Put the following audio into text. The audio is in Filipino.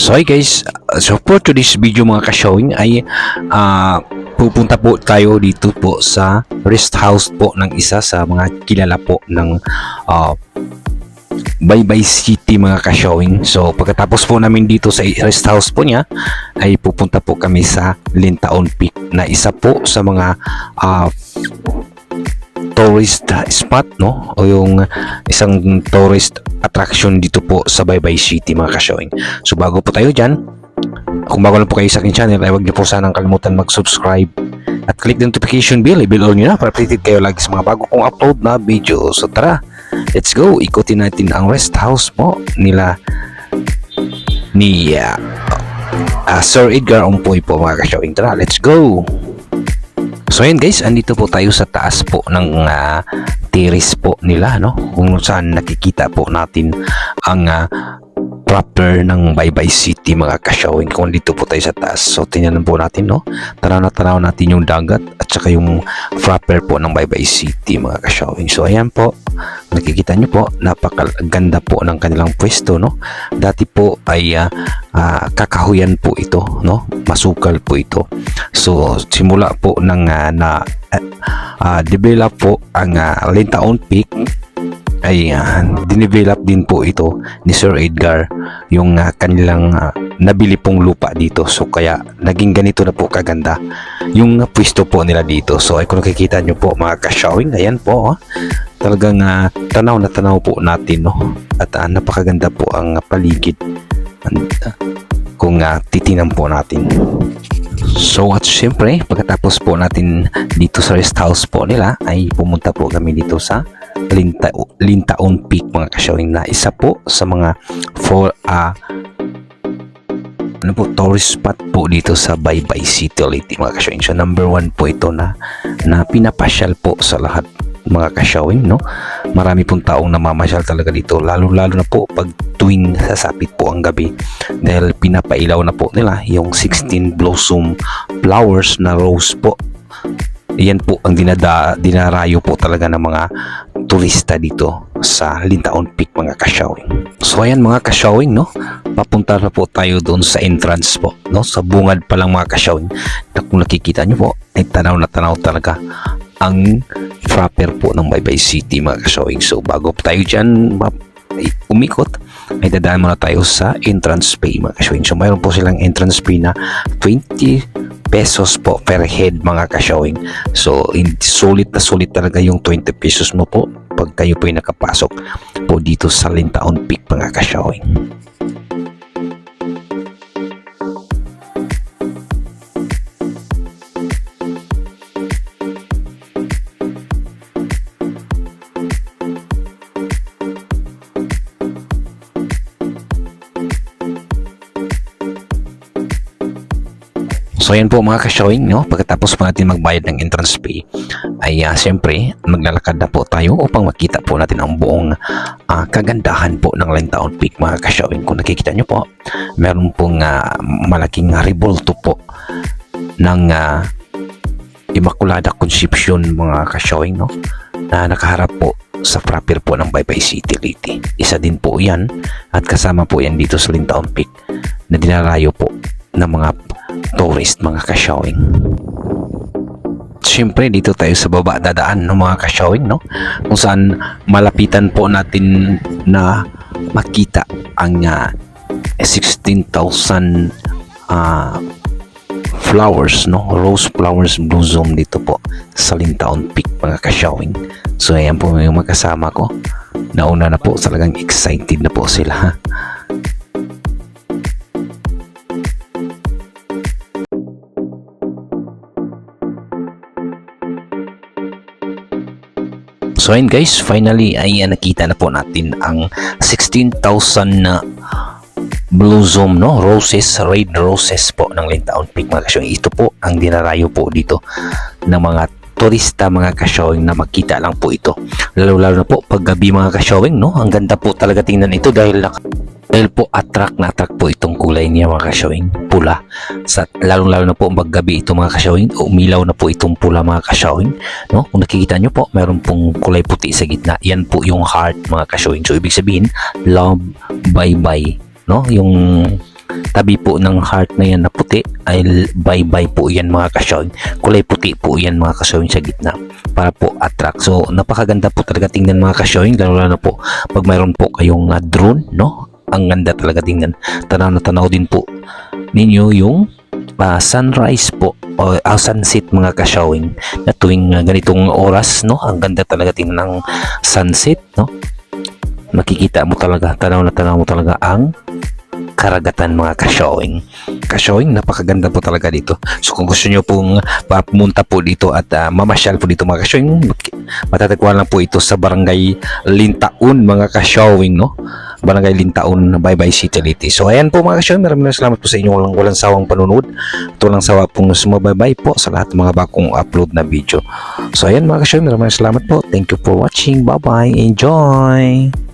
So hi guys, so for today's video mga ka-showing ay ah, pupunta po tayo dito po sa rest house po ng isa sa mga kilala po ng ah, Baybay City mga ka-showing. So pagkatapos po namin dito sa rest house po niya ay pupunta po kami sa Lintaon Peak na isa po sa mga ah, tourist spot no o yung isang tourist attraction dito po sa Baybay City mga ka-showing. So bago po tayo dyan, kung bago lang po kayo sa aking channel ay huwag niyo po sanang kalimutan mag-subscribe at click the notification bell, i-bell all nyo na para updated kayo lagi sa mga bago kong upload na video. So tara, let's go! Ikutin natin ang rest house po nila ni uh, uh, Sir Edgar Umpoy po mga ka-showing. Tara, let's go! So yun guys, andito po tayo sa taas po ng ah, terrace po nila no. Kung saan nakikita po natin ang ah, proper ng Baybay City mga kasyawin kung dito po tayo sa taas. So tingnan po natin no. Tanaw na tanaw natin yung dagat at saka yung proper po ng Baybay City mga kasyawin. So ayan po, nakikita nyo po, napakaganda po ng kanilang pwesto no. Dati po ay ah, ah, kakahuyan po ito no. Masukal po ito. So simula po ng ah, na ah, develop po ang uh, Lintaon Peak ay ah, dinevelop din po ito ni Sir Edgar yung ah, kanilang ah, nabili pong lupa dito. So kaya naging ganito na po kaganda yung pwesto po nila dito. So ay kung nakikita nyo po mga ka-showing ayan po oh, talagang ah, tanaw na tanaw po natin no at ah, napakaganda po ang paligid. Kung uh, titinan po natin. So at syempre, pagkatapos po natin dito sa rest house po nila ay pumunta po kami dito sa Linta, Lintaon Peak mga kasyawing na isa po sa mga for uh, ano po, tourist spot po dito sa Baybay City Leyte mga kasyawing. So number one po ito na, na pinapasyal po sa lahat mga kasyawing no marami pong taong namamasyal talaga dito lalo lalo na po pag tuwing sasapit po ang gabi dahil pinapailaw na po nila yung 16 blossom flowers na rose po yan po ang dinada, dinarayo po talaga ng mga turista dito sa Lintaon Peak mga kasyawing. So ayan mga kasyawing no, papunta na po tayo doon sa entrance po no, sa bungad pa lang mga kasyawing na kung nakikita nyo po ay tanaw na tanaw talaga ang proper po ng Baybay City mga kasyawing. So bago tayo dyan umikot ay dadaan muna tayo sa entrance fee mga kasyawing. So mayroon po silang entrance fee na 20 pesos po per head mga ka-showing. So, sulit na sulit talaga yung 20 pesos mo po pag kayo po ay nakapasok po dito sa Lintaon Peak mga ka-showing. So yan po mga ka-showing, no? pagkatapos po natin magbayad ng entrance fee, ay uh, siyempre maglalakad na po tayo upang makita po natin ang buong ah, kagandahan po ng Lintaon Peak mga ka-showing. Kung nakikita nyo po, meron pong ah, malaking revolto po ng ah, Immaculada Concepcion mga ka-showing no? na nakaharap po sa proper po ng Baybay City Leyte. Isa din po yan at kasama po yan dito sa Lintaon Peak na dinarayo po ng mga tourist mga ka-showing. Siyempre dito tayo sa baba dadaan ng mga ka-showing no kung saan malapitan po natin na makita ang ah, 16,000 ah, flowers no rose flowers blossom dito po sa Lintaon Peak mga ka-showing. So ayan po yung magkasama ko. Nauna na po talagang excited na po sila. So ayun guys, finally ay uh, nakita na po natin ang 16,000 na blossom no? Roses red roses po ng Lintaon Peak mga kasyong ito po ang dinarayo po dito ng mga turista mga kasyawing na makita lang po ito. Lalo lalo na po pag gabi mga kasyawing no? Ang ganda po talaga tingnan ito dahil nak- dahil po attract na attract po itong kulay niya mga kasyawing pula. Sa lalo lalo na po pag gabi ito mga kasyawing umilaw na po itong pula mga kasyawing no? Kung nakikita nyo po meron pong kulay puti sa gitna. Yan po yung heart mga kasyawing so ibig sabihin love bye bye no? Yung tabi po ng heart na yan na puti ay bye-bye po yan mga kasyawin. Kulay puti po yan mga kasyawin sa gitna. Para po attract. So napakaganda po talaga tingnan mga kasyawin lalo na po pag mayroon po kayong ah, drone no. Ang ganda talaga tingnan. Tanaw na tanaw din po ninyo yung ah, sunrise po o ah, sunset mga kasyawin na tuwing ah, ganitong oras no. Ang ganda talaga tingnan ng sunset no. Makikita mo talaga, tanaw na tanaw mo talaga ang karagatan mga ka-showing. Ka-showing, napakaganda po talaga dito. So kung gusto nyo pong pumunta po dito at ah, mamasyal po dito mga ka-showing, matatagpuan lang po ito sa barangay Lintaon mga ka-showing, no? Barangay Lintaon, Bye City Liti. So ayan po mga ka-showing, maraming salamat po sa inyong walang, walang sawang panunod. Ito lang sawa pong sumabay po sa lahat ng mga bagong upload na video. So ayan mga maraming maraming salamat po. Thank you for watching. Bye-bye. Enjoy!